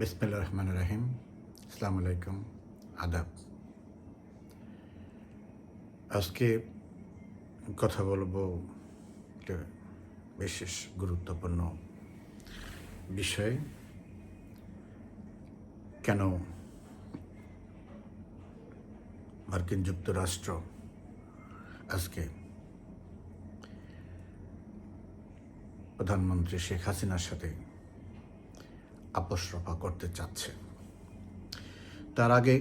বিসমিল্লা রহমান রাহিম আসসালামু আলাইকুম। আদাব। আজকে কথা বলব একটা বিশেষ গুরুত্বপূর্ণ বিষয়। কেন মার্কিন যুক্তরাষ্ট্র আজকে প্রধানমন্ত্রী শেখ হাসিনার সাথে আপোষ রফা করতে চাচ্ছে। তার আগে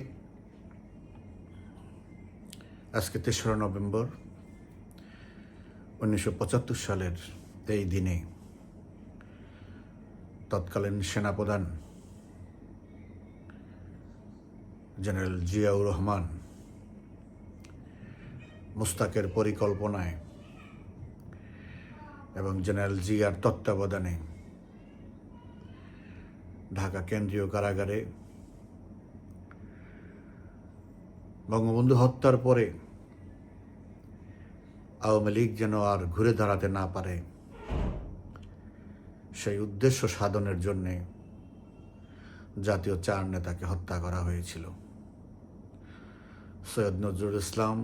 আজকে তেসরা নভেম্বর উনিশশো পঁচাত্তর সালের এই দিনে তৎকালীন সেনাপ্রধান জেনারেল জিয়াউর রহমান মুস্তাকের পরিকল্পনায় এবং জেনারেল জিয়ার তত্ত্বাবধানে ঢাকা কেন্দ্রীয় কারাগারে। বঙ্গবন্ধু হত্যার পরে আওয়ামী লীগ যেন আর ঘুরে দাঁড়াতে না পারে, সেই উদ্দেশ্য সাধনের জন্যে জাতীয় চার নেতাকে হত্যা করা হয়েছিল। সৈয়দ নজরুল ইসলাম,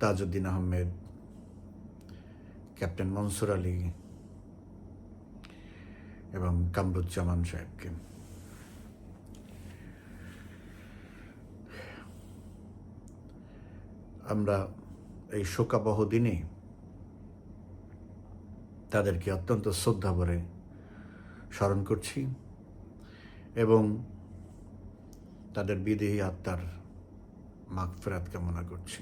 তাজউদ্দিন আহমেদ, ক্যাপ্টেন মনসুর আলী এবং কামরুজ্জামান সাহেবকে। আমরা এই শোকাবহ দিনে তাদেরকে অত্যন্ত শ্রদ্ধা ভরে স্মরণ করছি এবং তাদের বিদেহী আত্মার মাগ ফেরাত কামনা করছি।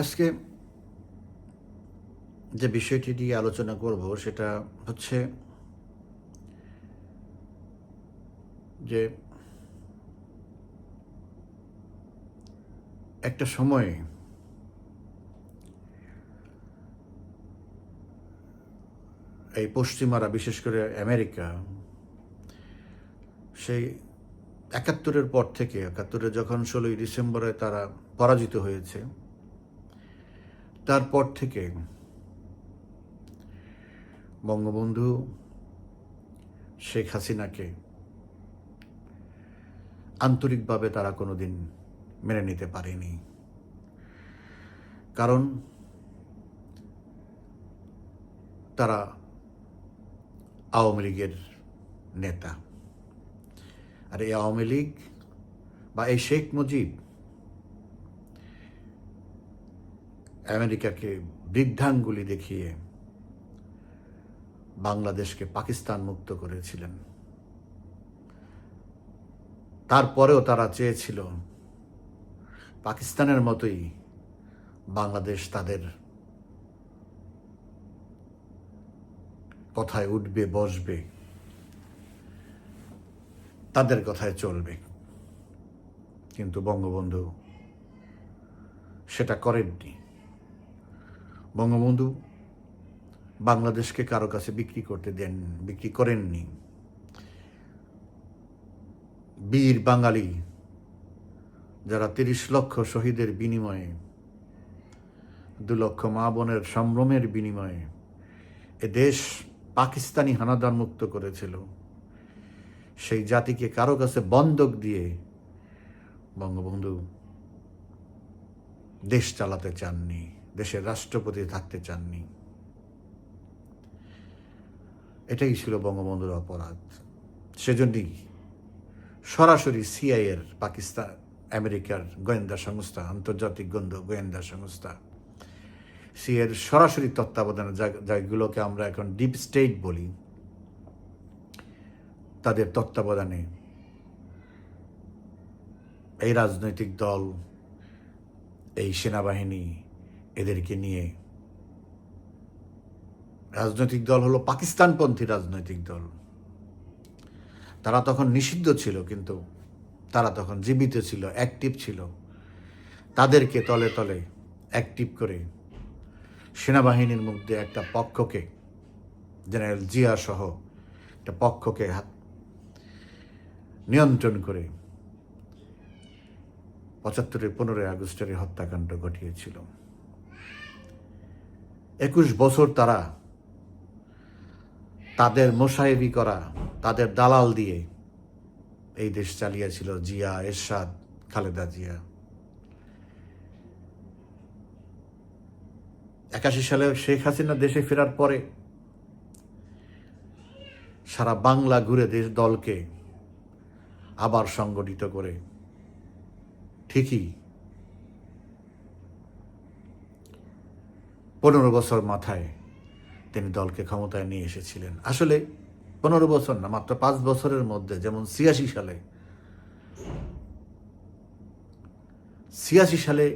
আজকে যে বিষয়টি নিয়ে আলোচনা করব সেটা হচ্ছে যে একটা সময়ে এই পশ্চিমারা, বিশেষ করে আমেরিকা, সেই একাত্তরের পর থেকে একাত্তরে যখন ষোলোই ডিসেম্বরে তারা পরাজিত হয়েছে, তারপর থেকে বঙ্গবন্ধু শেখ হাসিনাকে আন্তরিকভাবে তারা কোনোদিন মেনে নিতে পারেনি। কারণ তারা আওয়ামী লীগের নেতা। আর এই আওয়ামী লীগ বা এই শেখ মুজিব আমেরিকাকে বৃদ্ধাঙ্গুলি দেখিয়ে বাংলাদেশকে পাকিস্তান মুক্ত করেছিলেন। তারপরেও তারা চেয়েছিল পাকিস্তানের মতোই বাংলাদেশ তাদের কথায় উঠবে, বসবে, তাদের কথায় চলবে। কিন্তু বঙ্গবন্ধু সেটা করেননি। বঙ্গবন্ধু বাংলাদেশকে কারও কাছে বিক্রি করতে দেন, বিক্রি করেননি। বীর বাঙালি, যারা তিরিশ লক্ষ শহীদের বিনিময়ে, দু লক্ষ মা বোনের সম্ভ্রমের বিনিময়ে এ দেশ পাকিস্তানি হানাদার মুক্ত করেছিল। সেই জাতিকে কারও কাছে বন্ধক দিয়ে বঙ্গবন্ধু দেশ চালাতে চাননি, দেশের রাষ্ট্রপতি থাকতে চাননি। এটাই ছিল বঙ্গবন্ধুর অপরাধ। সেজন্যই সরাসরি সিআইয়ের পাকিস্তান, আমেরিকার গোয়েন্দা সংস্থা, আন্তর্জাতিক গোয়েন্দা সংস্থা সিএর সরাসরি তত্ত্বাবধানে যেগুলোকে আমরা এখন ডিপ স্টেট বলি, তাদের তত্ত্বাবধানে এই রাজনৈতিক দল, এই সেনাবাহিনী এদেরকে নিয়ে রাজনৈতিক দল হলো পাকিস্তানপন্থী রাজনৈতিক দল। তারা তখন নিষিদ্ধ ছিল, কিন্তু তারা তখন জীবিত ছিল অ্যাক্টিভ ছিল। তাদেরকে তলে তলে অ্যাক্টিভ করে সেনাবাহিনীর মধ্যে একটা পক্ষকে, জেনারেল জিয়া সহ একটা পক্ষকে হাত নিয়ন্ত্রণ করে পঁচাত্তরের পনেরোই আগস্টের হত্যাকাণ্ড ঘটিয়েছিল। একুশ বছর তারা তাদের মোসাহেবি করা, তাদের দালাল দিয়ে এই দেশ চালিয়েছিল জিয়া, এরশাদ, খালেদা জিয়া। একাশি সালে শেখ হাসিনা দেশে ফেরার পরে সারা বাংলা ঘুরে দেশ দলকে আবার সংগঠিত করে। ঠিকই পনেরো বছর মাথায় তিনি দলকে ক্ষমতায় নিয়ে এসেছিলেন। আসলে পনেরো বছর না, মাত্র পাঁচ বছরের মধ্যে, যেমন ছিয়াশি সালে ছিয়াশি সালে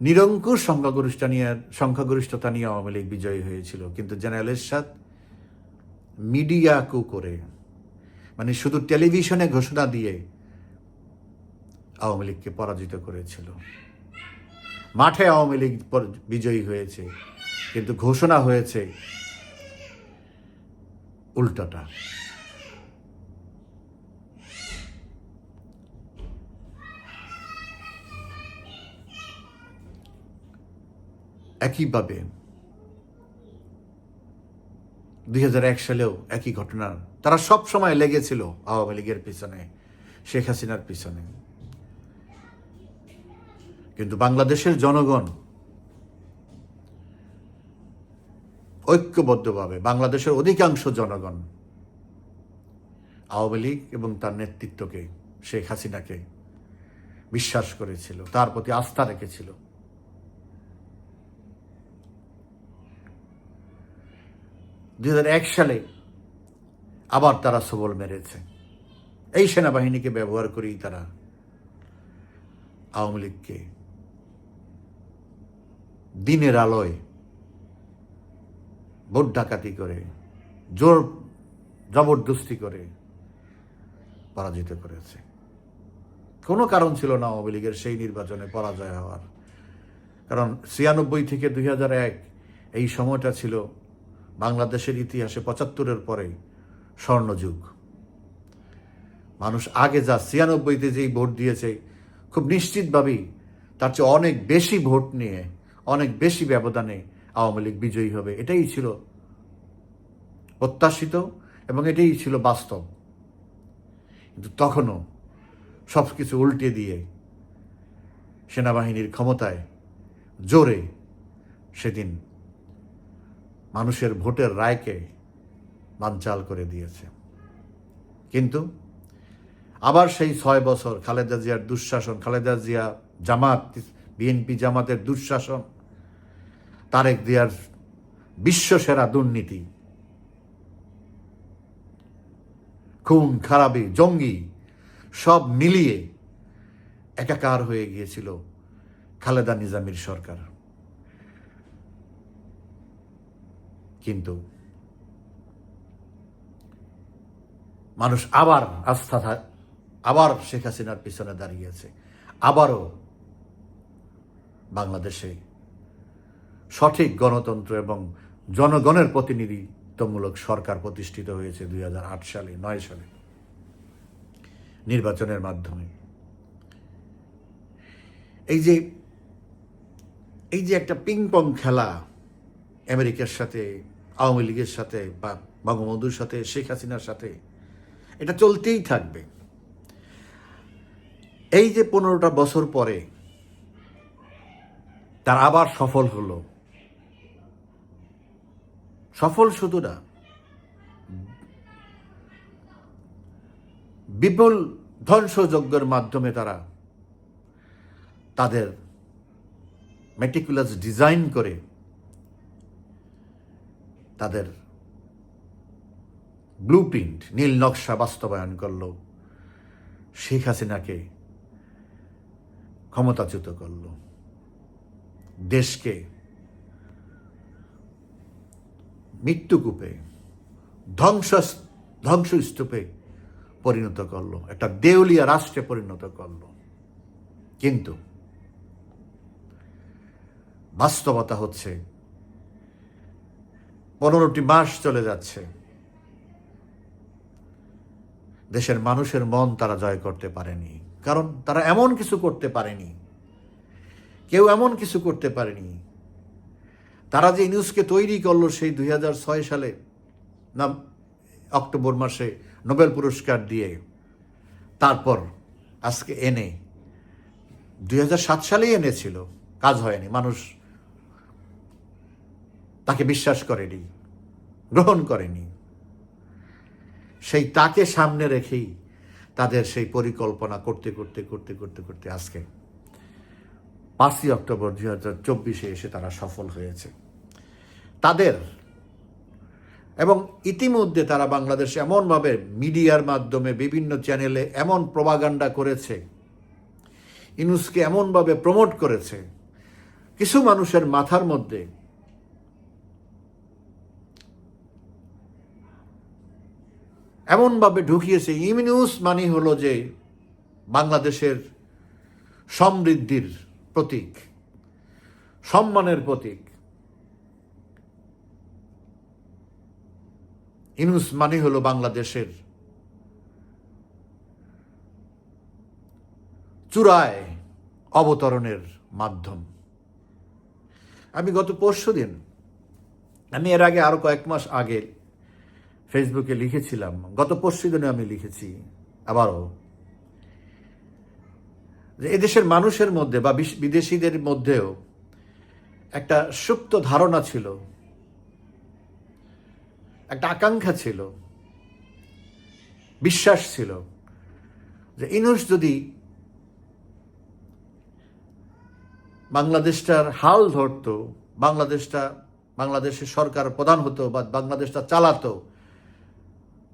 নিরঙ্কুশ সংখ্যাগরিষ্ঠতা নিয়ে সংখ্যাগরিষ্ঠতা নিয়ে আওয়ামী লীগ বিজয়ী হয়েছিল। কিন্তু জেনারেল এরশাদ মিডিয়া কু করে মানে শুধু টেলিভিশনে ঘোষণা দিয়ে আওয়ামী লীগকে পরাজিত করেছিল। মাঠে আওয়ামী লীগ বিজয়ী হয়েছে, কিন্তু ঘোষণা হয়েছে উল্টোটা। একইভাবে দুই হাজার এক সালেও একই ঘটনা, তারা সব সময় লেগেছিল আওয়ামী লীগের পিছনে, শেখ হাসিনার পিছনে। কিন্তু বাংলাদেশের জনগণ ঐক্যবদ্ধভাবে বাংলাদেশের অধিকাংশ জনগণ আওয়ামী লীগ এবং তার নেতৃত্বকে শেখ হাসিনাকে বিশ্বাস করেছিল, তার প্রতি আস্থা রেখেছিল। দু হাজার এক সালে আবার তারা সবল মেরেছে। এই সেনাবাহিনীকে ব্যবহার করেই তারা আওয়ামী লীগকে দিনের আলোয় ভোট ডাকাতি করে, জোর জবরদস্তি করে পরাজিত করেছে। কোনো কারণ ছিল না আওয়ামী লীগের সেই নির্বাচনে পরাজয় হওয়ার। কারণ ছিয়ানব্বই থেকে দুই এক এই সময়টা ছিল বাংলাদেশের ইতিহাসে পঁচাত্তরের পরে স্বর্ণযুগ। মানুষ আগে যা ছিয়ানব্বইতে যেই ভোট দিয়েছে, খুব নিশ্চিতভাবেই তার চেয়ে অনেক বেশি ভোট নিয়ে অনেক বেশি ব্যবধানে আওয়ামী লীগ বিজয়ী হবে। এটাই ছিল প্রত্যাশিত এবং এটাই ছিল বাস্তব। কিন্তু তখনও সব কিছু উল্টে দিয়ে সেনাবাহিনীর ক্ষমতায় জোরে সেদিন মানুষের ভোটের রায়কে বানচাল করে দিয়েছে। কিন্তু আবার সেই ছয় বছর খালেদা জিয়ার দুঃশাসন, খালেদা জিয়া জামাত, বিএনপি জামাতের দুঃশাসন তারেক জিয়ার বিশ্বসেরা দুর্নীতি। খুন, খারাপি, জঙ্গি সব মিলিয়ে একাকার হয়ে গিয়েছিল খালেদা নিজামির সরকার। কিন্তু মানুষ আবার আস্থা আবার শেখ হাসিনার পিছনে দাঁড়িয়েছে আবারও বাংলাদেশে সঠিক গণতন্ত্র এবং জনগণের প্রতিনিধিত্বমূলক সরকার প্রতিষ্ঠিত হয়েছে দু হাজার আট সালে, নয় সালে নির্বাচনের মাধ্যমে। এই যে এই যে একটা পিং পং খেলা আমেরিকার সাথে, আওয়ামী লীগের সাথে বা বঙ্গবন্ধুর সাথে, শেখ হাসিনার সাথে, এটা চলতেই থাকবে। এই যে পনেরোটা বছর পরে তার আবার সফল হলো সফল শুধু না বিপুল ধ্বংসযজ্ঞের মাধ্যমে তারা তাদের মেটিকুলাস ডিজাইন করে তাদের ব্লু প্রিন্ট নীল নকশা বাস্তবায়ন করল। শেখ হাসিনাকে ক্ষমতাচ্যুত করল। দেশকে মৃত্যুকূপে ধ্বংস ধ্বংসস্তূপে পরিণত করল, একটা দেউলিয়া রাষ্ট্রে পরিণত করল। কিন্তু বাস্তবতা হচ্ছে, পনেরোটি মাস চলে যাচ্ছে। দেশের মানুষের মন তারা জয় করতে পারেনি, কারণ তারা এমন কিছু করতে পারেনি। কেউ এমন কিছু করতে পারেনি তারা যে ইউনুসকে তৈরি করল সেই দুই হাজার ছয় সালে, না, অক্টোবর মাসে নোবেল পুরস্কার দিয়ে, তারপর আজকে এনে, দুই সালেই এনেছিল, কাজ হয়নি, মানুষ তাকে বিশ্বাস করেনি, গ্রহণ করেনি। সেই তাকে সামনে রেখেই তাদের সেই পরিকল্পনা করতে করতে করতে করতে করতে আজকে পাঁচই অক্টোবর দুই হাজার চব্বিশে এসে তারা সফল হয়েছে। তাদের। এবং ইতিমধ্যে তারা বাংলাদেশে এমনভাবে মিডিয়ার মাধ্যমে বিভিন্ন চ্যানেলে এমন প্রবাগান্ডা করেছে, ইনুসকে এমনভাবে প্রমোট করেছে, কিছু মানুষের মাথার মধ্যে এমনভাবে ঢুকিয়েছে ইমিনিউস মানে হলো যে বাংলাদেশের সমৃদ্ধির প্রতীক, সম্মানের প্রতীক। ইনুস মানে হলো বাংলাদেশের চূড়ায় অবতরণের মাধ্যম। আমি গত পরশু দিন, আমি এর আগে আরও কয়েক মাস আগে ফেসবুকে লিখেছিলাম, গত পরশু দিনে আমি লিখেছি আবারও, যে এদেশের মানুষের মধ্যে বা বিদেশিদের মধ্যেও একটা সুপ্ত ধারণা ছিল একটা আকাঙ্ক্ষা ছিল, বিশ্বাস ছিল যে ইনুস যদি বাংলাদেশটার হাল ধরতো, বাংলাদেশটা, বাংলাদেশের সরকার প্রধান হতো বা বাংলাদেশটা চালাতো,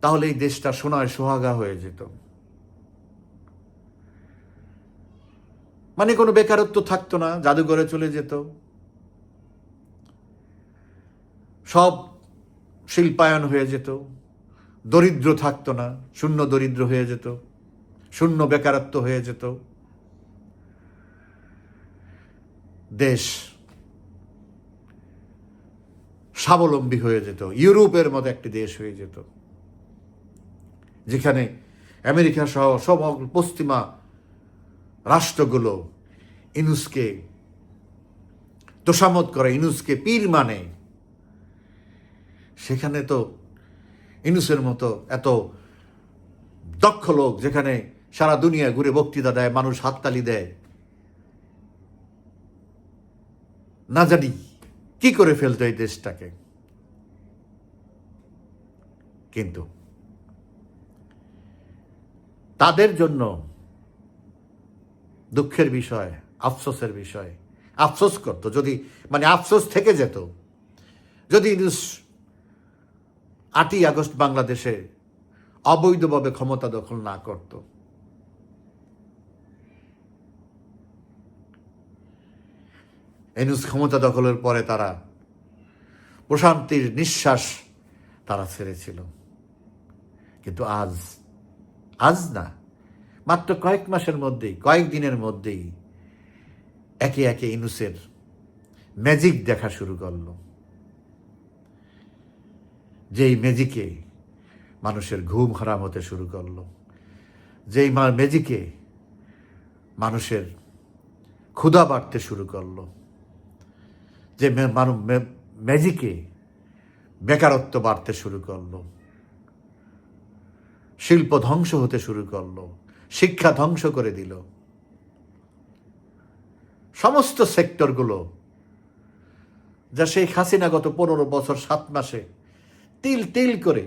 তাহলে এই দেশটা সোনায় সোহাগা হয়ে যেত। মানে কোনো বেকারত্ব থাকতো না, জাদুঘরে চলে যেত। সব শিল্পায়ন হয়ে যেত। দরিদ্র থাকতো না, শূন্য দরিদ্র হয়ে যেত, শূন্য বেকারত্ব হয়ে যেত। দেশ স্বাবলম্বী হয়ে যেত, ইউরোপের মতো একটি দেশ হয়ে যেত, যেখানে আমেরিকা সহ সমগ্র পশ্চিমা রাষ্ট্রগুলো ইনুসকে তোষামত করে, ইনুসকে পীর মানে সেখানে তো ইনুসের মতো এত দক্ষ লোক যেখানে সারা দুনিয়া ঘুরে বক্তৃতা দেয়, মানুষ হাততালি দেয়। না জানি কি করে ফেলতো এই দেশটাকে। কিন্তু তাদের জন্য দুঃখের বিষয়, আফসোসের বিষয়, আফসোস করতো। যদি মানে আফসোস থেকে যেত। যদি আটই আগস্ট বাংলাদেশে অবৈধভাবে ক্ষমতা দখল না করত। এনুস ক্ষমতা দখলের পরে তারা প্রশান্তির নিঃশ্বাস তারা ছেড়েছিল। কিন্তু আজ আজ না, মাত্র কয়েক মাসের মধ্যেই, কয়েক দিনের মধ্যেই একে একে ইনুসের ম্যাজিক দেখা শুরু করল। যেই ম্যাজিকে মানুষের ঘুম হারাম হতে শুরু করল। যেই ম্যাজিকে মানুষের ক্ষুধা বাড়তে শুরু করল। যে মে- মানু- মে- ম্যাজিকে বেকারত্ব বাড়তে শুরু করল। শিল্প ধ্বংস হতে শুরু করল। শিক্ষা ধ্বংস করে দিল। সমস্ত সেক্টরগুলো যা শেখ হাসিনা গত পনেরো বছর সাত মাসে তিল তিল করে,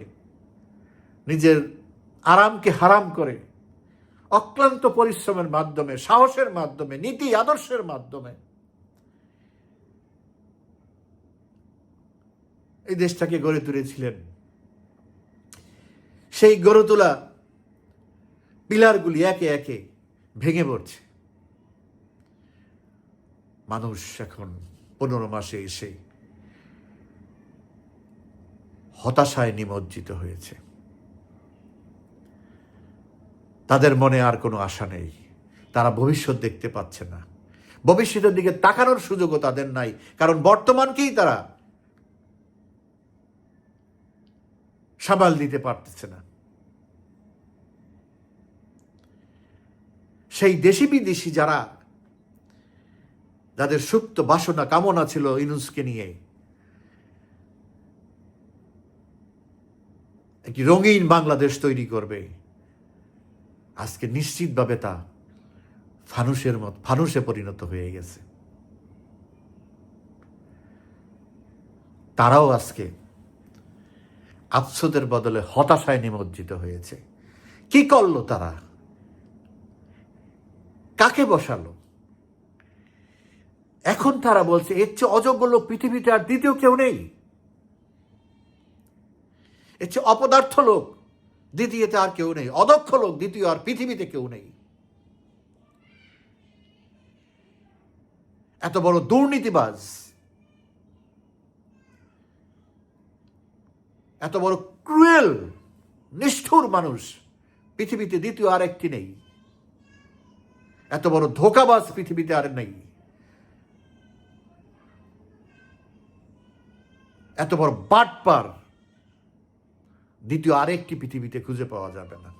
নিজের আরামকে হারাম করে, অক্লান্ত পরিশ্রমের মাধ্যমে, সাহসের মাধ্যমে, নীতি, আদর্শের মাধ্যমে, এই দেশটাকে গড়ে তুলেছিলেন। সেই গড়ে তোলা পিলারগুলি একে একে ভেঙে পড়ছে। মানুষ এখন পনেরো মাসে এসে হতাশায় নিমজ্জিত হয়েছে। তাদের মনে আর কোনো আশা নেই। তারা ভবিষ্যৎ দেখতে পাচ্ছে না। ভবিষ্যতের দিকে তাকানোর সুযোগও তাদের নাই, কারণ বর্তমানকেই তারা সামাল দিতে পারতেছে না। সেই দেশি বিদেশি যারা যাদের সুপ্ত বাসনা কামনা ছিল ইনুসকে নিয়ে একটি রঙিন বাংলাদেশ তৈরি করবে। আজকে নিশ্চিতভাবে তা ফানুসের মত ফানুসে পরিণত হয়ে গেছে। তারাও আজকে আফসোদের বদলে হতাশায় নিমজ্জিত হয়েছে। কি করল তারা? কাকে বসালো? এখন তারা বলছে, এর চেয়ে অযোগ্য লোক পৃথিবীতে আর দ্বিতীয় কেউ নেই। এর অপদার্থ লোক, দ্বিতীয়তে আর কেউ নেই। অদক্ষ লোক, দ্বিতীয় আর পৃথিবীতে কেউ নেই। এত বড় দুর্নীতিবাজ, এত বড় ক্রুয়েল, নিষ্ঠুর মানুষ, পৃথিবীতে দ্বিতীয় আর একটি নেই। এত বড় ধোকাবাজ পৃথিবীতে আর নেই। এত বড় বাটপার দ্বিতীয় আরেকটি পৃথিবীতে খুঁজে পাওয়া যাবে না।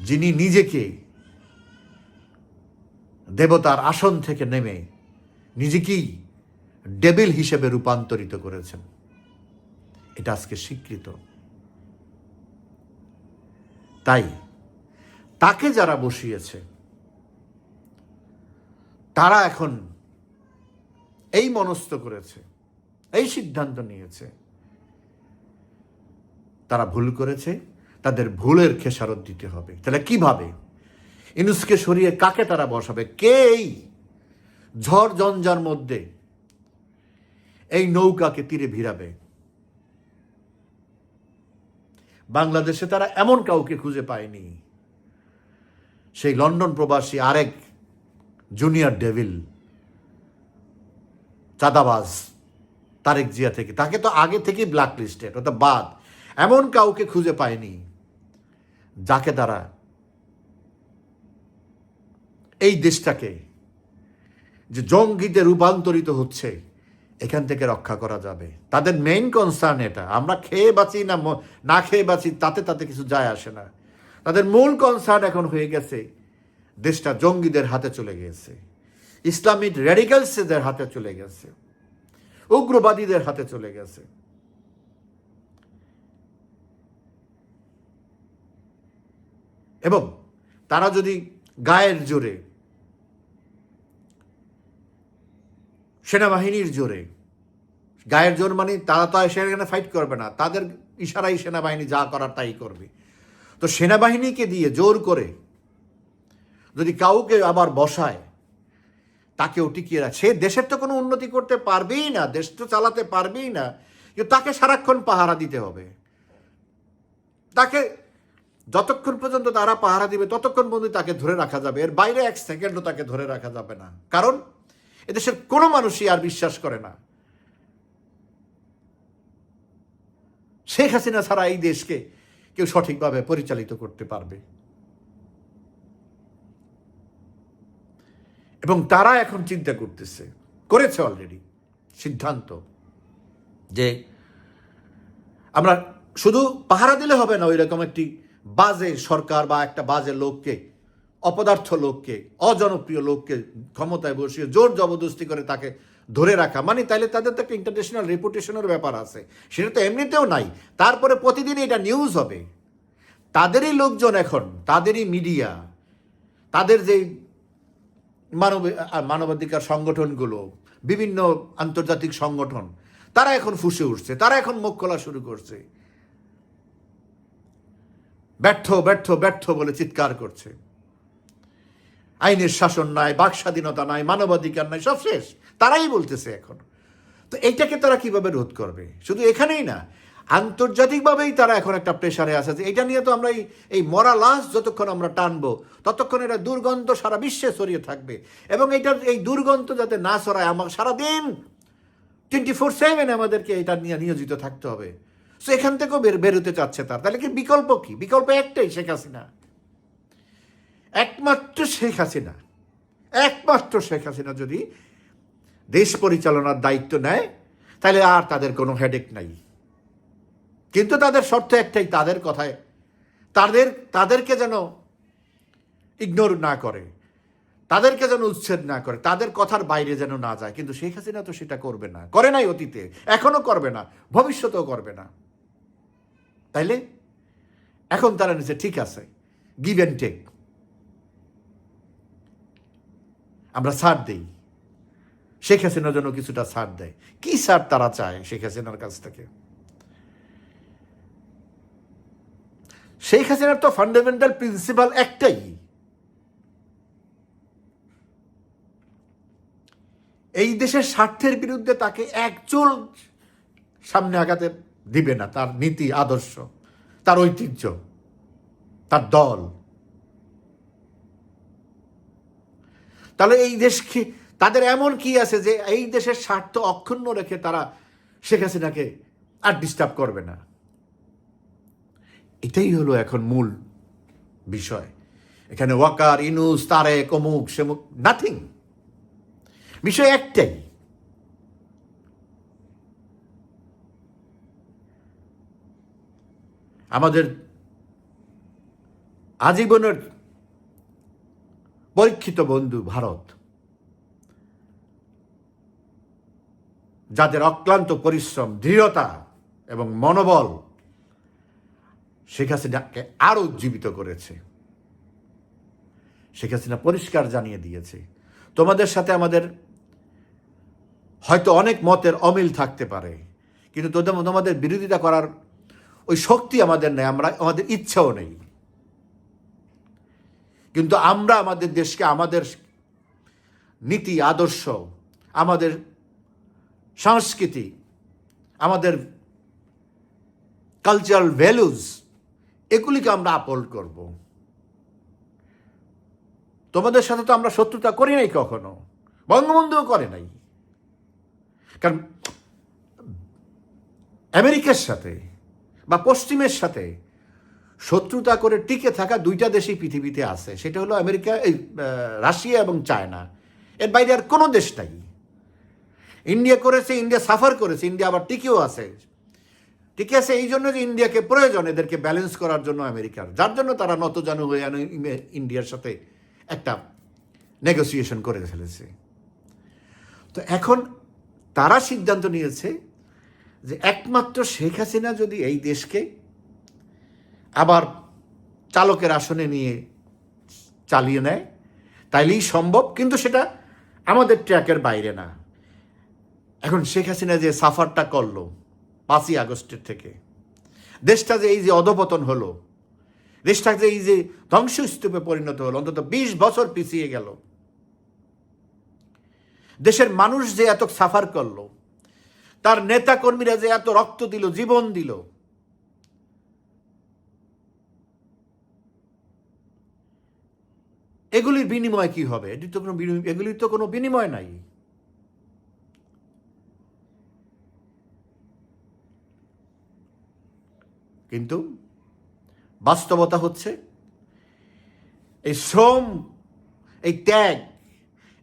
যিনি নিজেকে দেবতার আসন থেকে নেমে নিজেকেই ডেবিল হিসেবে রূপান্তরিত করেছেন। এটা আজকে স্বীকৃত। তাই তাকে যারা বসিয়েছে, তারা এখন এই মনস্থ করেছে, এই সিদ্ধান্ত নিয়েছে। তারা ভুল করেছে, তাদের ভুলের খেসারত দিতে হবে। তাহলে কীভাবে? ইনুসকে সরিয়ে কাকে তারা বসাবে? কে এই ঝড় জঞ্জার মধ্যে এই নৌকাকে তীরে ভিড়াবে। বাংলাদেশে তারা এমন কাউকে খুঁজে পায়নি। সেই লন্ডন প্রবাসী আরেক জুনিয়র ডেভিল, চাঁদাবাজ, তারেক জিয়া থেকে। তাকে তো আগে থেকেই ব্ল্যাক লিস্টেড ওটা বাদ। এমন কাউকে খুঁজে পায়নি যাকে দ্বারা এই দেশটাকে যে জঙ্গিতে রূপান্তরিত হচ্ছে, এখান থেকে রক্ষা করা যাবে। তাদের মেইন কনসার্ন এটা। আমরা খেয়ে বাঁচি না না খেয়ে বাঁচি, তাতে তাতে কিছু যায় আসে না। তাদের মূল কনসার্ন এখন হয়ে গেছে, দেশটা জঙ্গিদের হাতে চলে গেছে। ইসলামিক র্যাডিক্যালসদের হাতে চলে গেছে। উগ্রবাদীদের হাতে চলে গেছে। এবং তারা যদি গায়ের জোরে, সেনাবাহিনীর জোরে, গায়ের জোর মানে তারা তো সেখানে ফাইট করবে না, তাদের ইশারাই সেনাবাহিনী যা করার তাই করবে। তো সেনাবাহিনীকে দিয়ে জোর করে যদি কাউকে আবার বসায়, তাকেও টিকিয়ে রাখে। সে দেশের তো কোনো উন্নতি করতে পারবেই না, দেশ তো চালাতে পারবেই না, কিন্তু তাকে সারাক্ষণ পাহারা দিতে হবে। তাকে যতক্ষণ পর্যন্ত তারা পাহারা দিবে, ততক্ষণ পর্যন্ত তাকে ধরে রাখা যাবে। এর বাইরে এক সেকেন্ডও তাকে ধরে রাখা যাবে না। কারণ এদেশের কোনো মানুষই আর বিশ্বাস করে না। শেখ হাসিনা ছাড়া এই দেশকে কেউ সঠিকভাবে পরিচালিত করতে পারবে। এবং তারা এখন চিন্তা করতেছে, করেছে অলরেডি সিদ্ধান্ত যে আমরা শুধু পাহারা দিলে হবে না ওই রকম একটি বাজে সরকার বা একটা বাজে লোককে, অপদার্থ লোককে, অজনপ্রিয় লোককে ক্ষমতায় বসিয়ে জোর জবরদস্তি করে তাকে ধরে রাখা। মানে তাইলে তাদের তো একটা ইন্টারন্যাশনাল রেপুটেশনের ব্যাপার আছে। সেটা তো এমনিতেও নাই। তারপরে প্রতিদিন এটা নিউজ হবে। তাদেরই লোকজন এখন, তাদেরই মিডিয়া তাদের যে মানব মানবাধিকার সংগঠনগুলো, বিভিন্ন আন্তর্জাতিক সংগঠন, তারা এখন ফুসে উঠছে। তারা এখন মুখ খোলা শুরু করছে। ব্যর্থ ব্যর্থ ব্যর্থ বলে চিৎকার করছে। আইনের শাসন নাই, বাক স্বাধীনতা নাই, মানবাধিকার নাই, সব শেষ। তারাই বলতেছে এখন। তো এইটাকে তারা কীভাবে রোধ করবে? শুধু এখানেই না, আন্তর্জাতিকভাবেই তারা এখন একটা প্রেশারে আছে যে এটা নিয়ে তো আমরা এই মরা লাশ যতক্ষণ আমরা টানবো, ততক্ষণ এটা দুর্গন্ধ সারা বিশ্বে ছড়িয়ে থাকবে। এবং এটার এই দুর্গন্ধ যাতে না ছড়ায়, আমার সারাদিন টোয়েন্টি ফোর সেভেন আমাদেরকে এটা নিয়ে নিয়োজিত থাকতে হবে। সো এখান থেকেও বের, বেরোতে চাচ্ছে তার। তাহলে কি বিকল্প কি? বিকল্প একটাই শেখ হাসিনা। একমাত্র শেখ হাসিনা। একমাত্র শেখ হাসিনা যদি দেশ পরিচালনার দায়িত্ব নেয়, তাহলে আর তাদের কোনো হেডেক নাই। কিন্তু তাদের শর্ত একটাই, তাদের কথায়, তাদের, তাদেরকে যেন ইগনোর না করে, তাদেরকে যেন উচ্ছেদ না করে, তাদের কথার বাইরে যেন না যায়। কিন্তু শেখ হাসিনা তো সেটা করবে না। করে নাই অতীতে, এখনও করবে না, ভবিষ্যতেও করবে না। তাইলে? এখন তারা নিচে ঠিক আছে। গিভ অ্যান্ড টেক আমরা ছাড় দিই। শেখ হাসিনার জন্য কিছুটা ছাড় দেয়। কি ছাড় তারা চায় শেখ হাসিনার কাছ থেকে? শেখ হাসিনার তো ফান্ডামেন্টাল প্রিন্সিপাল একটাই। এই দেশের স্বার্থের বিরুদ্ধে তাকে এক চুল সামনে আগাতে দিবে না, তার নীতি, আদর্শ, তার ঐতিহ্য, তার দল। তাহলে এই দেশ দেশকে তাদের এমন কি আছে যে এই দেশের স্বার্থ অক্ষুণ্ণ রেখে তারা শেখ হাসিনাকে আর ডিস্টার্ব করবে না? এটাই হলো এখন মূল বিষয়। এখানে ওয়াকার, ইনুস, তারেক, অমুক, সেমুক নাথিং বিষয় একটাই। আমাদের আজীবনের পরীক্ষিত বন্ধু ভারত, যাদের অক্লান্ত পরিশ্রম, দৃঢ়তা এবং মনোবল শেখ হাসিনাকে আরও উজ্জীবিত করেছে। শেখ হাসিনা পরিষ্কার জানিয়ে দিয়েছে, তোমাদের সাথে আমাদের হয়তো অনেক মতের অমিল থাকতে পারে, কিন্তু তোমাদের বিরোধিতা করার ওই শক্তি আমাদের নেই, আমরা আমাদের ইচ্ছাও নেই। কিন্তু আমরা আমাদের দেশকে, আমাদের নীতি, আদর্শ, আমাদের সংস্কৃতি, আমাদের কালচারাল ভ্যালুজ এগুলিকে আমরা আপল করব। তোমাদের সাথে তো আমরা শত্রুতা করি নাই কখনো, বঙ্গবন্ধুও করে নাই। কারণ আমেরিকার সাথে বা পশ্চিমের সাথে শত্রুতা করে টিকে থাকা দুইটা দেশই পৃথিবীতে আছে। সেটা হলো আমেরিকা, এই রাশিয়া এবং চায়না। এর বাইরে আর কোনো দেশ নাই। ইন্ডিয়া করেছে, ইন্ডিয়া সাফার করেছে, ইন্ডিয়া আবার টিকেও আছে। টিকে আছে এই জন্য যে ইন্ডিয়াকে প্রয়োজন, এদেরকে ব্যালেন্স করার জন্য আমেরিকার। যার জন্য তারা নতজানু হয়ে ইন্ডিয়ার সাথে একটা নেগোসিয়েশন করে ফেলেছে। তো এখন তারা সিদ্ধান্ত নিয়েছে যে একমাত্র শেখ হাসিনা যদি এই দেশকে আবার চালকের আসনে নিয়ে চালিয়ে নেয়, তাইলেই সম্ভব, কিন্তু সেটা আমাদের ট্র্যাকের বাইরে না। এখন শেখ হাসিনা যে সাফারটা করল পাঁচই আগস্টের থেকে, দেশটা যে এই যে অধপতন হলো, দেশটা যে এই যে ধ্বংসস্তূপে পরিণত হলো, অন্তত বিশ বছর পিছিয়ে গেল, দেশের মানুষ যে এত সাফার করল তার নেতা কর্মীরা যে এত রক্ত দিল, জীবন দিল। এগুলির বিনিময় কি হবে? এটি তো কোনো এগুলির তো কোনো বিনিময় নাই। কিন্তু বাস্তবতা হচ্ছে, এই শ্রম, এই ত্যাগ,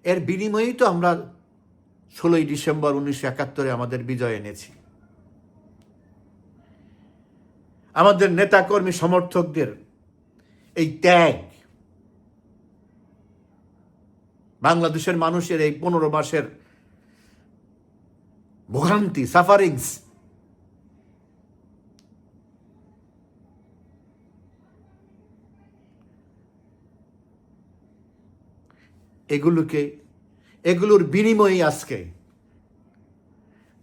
এর বিনিময়েই তো আমরা ষোলোই ডিসেম্বর উনিশশো একাত্তরে আমাদের বিজয় এনেছি। আমাদের নেতাকর্মী সমর্থকদের এই ত্যাগ, বাংলাদেশের মানুষের এই পনেরো মাসের ভোগান্তি সাফারিংস এগুলোকে এগুলোর বিনিময়ে আজকে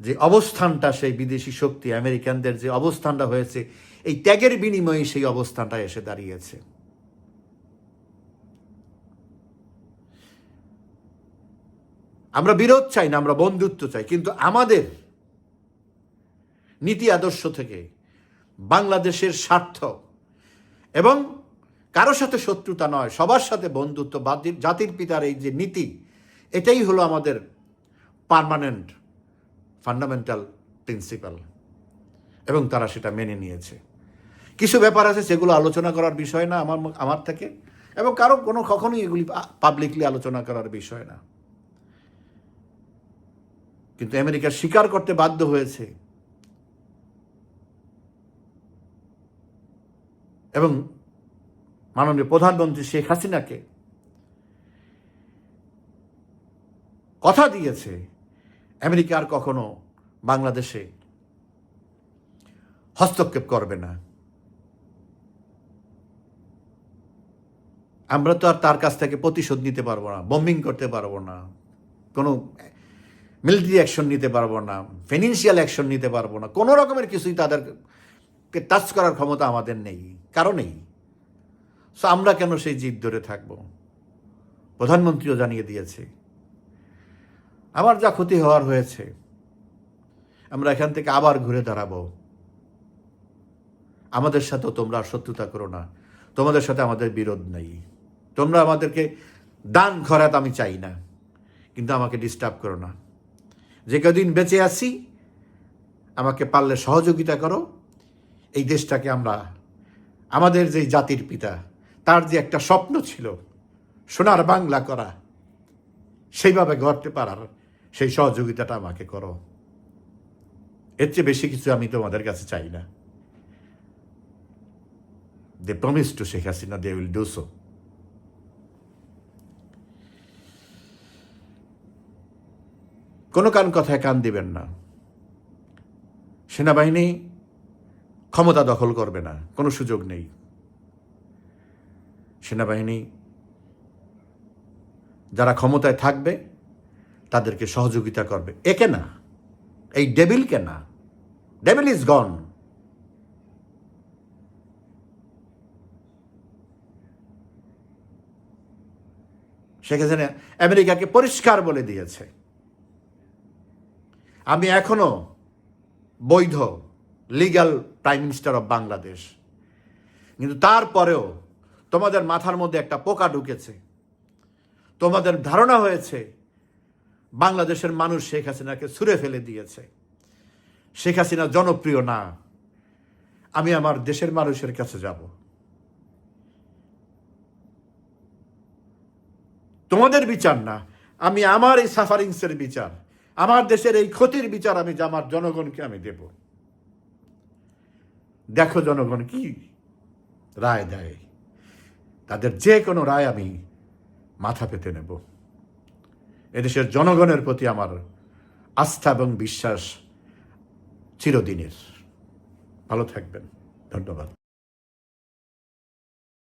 যে অবস্থানটা সেই বিদেশি শক্তি আমেরিকানদের যে অবস্থানটা হয়েছে, এই ত্যাগের বিনিময়ে সেই অবস্থানটা এসে দাঁড়িয়েছে। আমরা বিরোধ চাই না, আমরা বন্ধুত্ব চাই, কিন্তু আমাদের নীতি আদর্শ থেকে বাংলাদেশের স্বার্থ এবং কারও সাথে শত্রুতা নয়, সবার সাথে বন্ধুত্ব জাতির পিতার এই যে নীতি এটাই হলো আমাদের পার্মানেন্ট ফান্ডামেন্টাল প্রিন্সিপাল এবং তারা সেটা মেনে নিয়েছে। কিছু ব্যাপার আছে সেগুলো আলোচনা করার বিষয় না আমার আমার থেকে এবং কারও কোনো কখনোই এগুলি পাবলিকলি আলোচনা করার বিষয় না। কিন্তু আমেরিকা স্বীকার করতে বাধ্য হয়েছে। এবং মাননীয় প্রধানমন্ত্রী শেখ হাসিনাকে কথা দিয়েছে আমেরিকা আর কখনো বাংলাদেশে হস্তক্ষেপ করবে না। আমরা তো আর তার কাছ থেকে প্রতিশোধ নিতে পারব না বম্বিং করতে পারব না, কোনো মিলিটারি অ্যাকশন নিতে পারব না ফিনান্সিয়াল অ্যাকশন নিতে পারব না, কোনো রকমের কিছুই তাদেরকে টাচ করার ক্ষমতা আমাদের নেই, কারণেই। সো আমরা কেন সেই জীব ধরে থাকব? প্রধানমন্ত্রীও জানিয়ে দিয়েছে। আমার যা ক্ষতি হওয়ার হয়েছে, আমরা এখান থেকে আবার ঘুরে দাঁড়াবো। আমাদের সাথেও তোমরা শত্রুতা করো না। তোমাদের সাথে আমাদের বিরোধ নেই। তোমরা আমাদেরকে দান খরাত আমি চাই না, কিন্তু আমাকে ডিস্টার্ব করো না। যে কদিন বেঁচে আছি, আমাকে পারলে সহযোগিতা করো। এই দেশটাকে আমরা, আমাদের যে জাতির পিতা, তার যে একটা স্বপ্ন ছিল, সোনার বাংলা করা, সেইভাবে গড়তে পারার সেই সহযোগিতাটা আমাকে করো। এর চেয়ে বেশি কিছু আমি তোমাদের কাছে চাই না। They promise to Sheikh Hasina they will do so কোনো কান কথায় কান দিবেন না। সেনাবাহিনী ক্ষমতা দখল করবে না, কোনো সুযোগ নেই। সেনাবাহিনী যারা ক্ষমতায় থাকবে তাদেরকে সহযোগিতা করবে। একে না এই ডেবিলকে না ডেবিল ইজ গন। হাসিনা আমেরিকাকে পরিষ্কার বলে দিয়েছে। আমি এখনও বৈধ legal prime minister of Bangladesh কিন্তু তারপরেও তোমাদের মাথার মধ্যে একটা পোকা ঢুকেছে। তোমাদের ধারণা হয়েছে বাংলাদেশের মানুষ শেখ হাসিনাকে ছুঁড়ে ফেলে দিয়েছে। শেখ হাসিনা জনপ্রিয় না। আমি আমার দেশের মানুষের কাছে যাব। তোমাদের বিচার না। আমি আমার এই সাফারিংসের বিচার। আমার দেশের এই ক্ষতির বিচার আমি আমার জনগণকে আমি দেব। দেখো জনগণ কি রায় দেয়। তাদের যে কোনো রায় আমি মাথা পেতে নেব। এদেশের জনগণের প্রতি আমার আস্থা এবং বিশ্বাস চিরদিনের। ভালো থাকবেন। ধন্যবাদ।